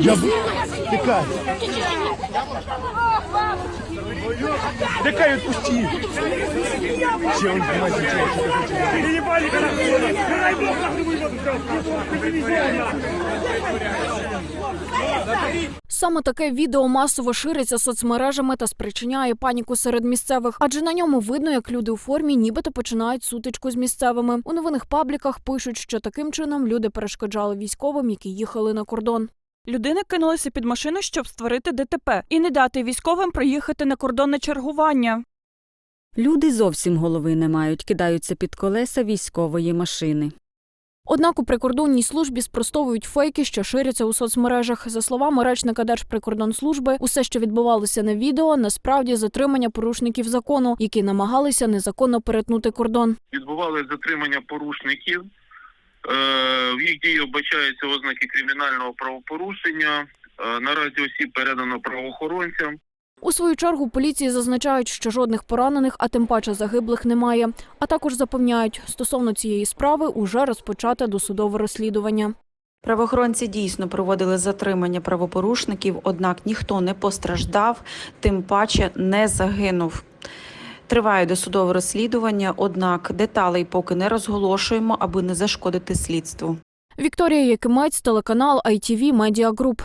Я б... Тікай. Тікай, відпусти. Ще он знімає, Саме таке відео масово шириться соцмережами та спричиняє паніку серед місцевих, адже на ньому видно, як люди у формі нібито починають сутичку з місцевими. У новинних пабліках пишуть, що таким чином люди перешкоджали військовим, які їхали на кордон. Людина кинулася під машину, щоб створити ДТП і не дати військовим проїхати на кордонне чергування. Люди зовсім голови не мають, кидаються під колеса військової машини. Однак у прикордонній службі спростовують фейки, що ширяться у соцмережах. За словами речника Держприкордонслужби, усе, що відбувалося на відео, насправді затримання порушників закону, які намагалися незаконно перетнути кордон. відбувалось затримання порушників. Е, В їх дії вбачаються ознаки кримінального правопорушення. Е, Наразі осіб передано правоохоронцям. У свою чергу поліції зазначають, що жодних поранених, а тим паче загиблих немає. А також запевняють, стосовно цієї справи уже розпочате досудове розслідування. Правоохоронці дійсно проводили затримання правопорушників, однак ніхто не постраждав, тим паче не загинув. Триває досудове розслідування, однак деталей поки не розголошуємо, аби не зашкодити слідству. Вікторія Якимець, телеканал ITV Media Group.